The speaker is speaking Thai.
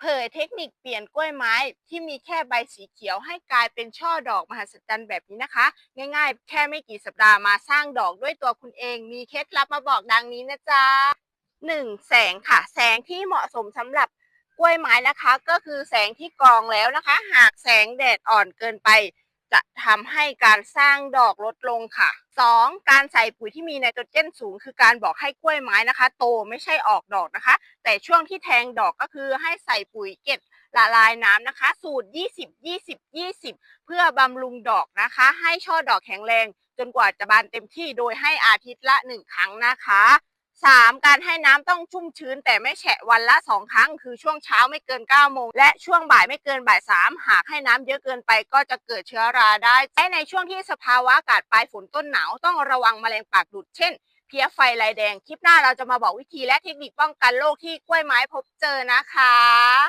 เผยเทคนิคเปลี่ยนกล้วยไม้ที่มีแค่ใบสีเขียวให้กลายเป็นช่อดอกมหัศจรรย์แบบนี้นะคะ ง่ายๆ แค่ไม่กี่สัปดาห์มาสร้างดอกด้วยตัวคุณเอง มีเคล็ดลับมาบอกดังนี้นะจ๊ะ 1. แสงค่ะ แสงที่เหมาะสมสำหรับกล้วยไม้นะคะ ก็คือแสงที่กรองแล้วนะคะ หากแสงแดดอ่อนเกินไป จะทำให้การสร้างดอกลดลงค่ะ 2. การใส่ปุ๋ยที่มีไนโตรเจนสูง คือการบอกให้กล้วยไม้นะคะ โตไม่ใช่ออกดอกนะคะ แต่ช่วงที่แทงดอกก็คือให้ใส่ปุ๋ยเกล็ดละลายน้ำนะคะ สูตร 20 20 20 เพื่อบำรุงดอกนะคะ ให้ช่อดอกแข็งแรง จนกว่าจะบานเต็มที่โดยให้อาทิตย์ละ 1 ครั้งนะคะ 3. การให้น้ำต้องชุ่มชื้น แต่ไม่แฉะวันละ2ครั้ง คือช่วงเช้าไม่เกิน9โมงและช่วงบ่ายไม่เกินบ่ายสามหากให้น้ำเยอะเกินไปก็จะเกิดเชื้อราได้และในช่วงที่สภาวะอากาศปลายฝนต้นหนาวต้องระวังแมลงปากดุดเช่นเพี้ยไฟลายแดง คลิปหน้าเราจะมาบอกวิธีและเทคนิคป้องกันโรคที่กล้วยไม้พบเจอนะคะ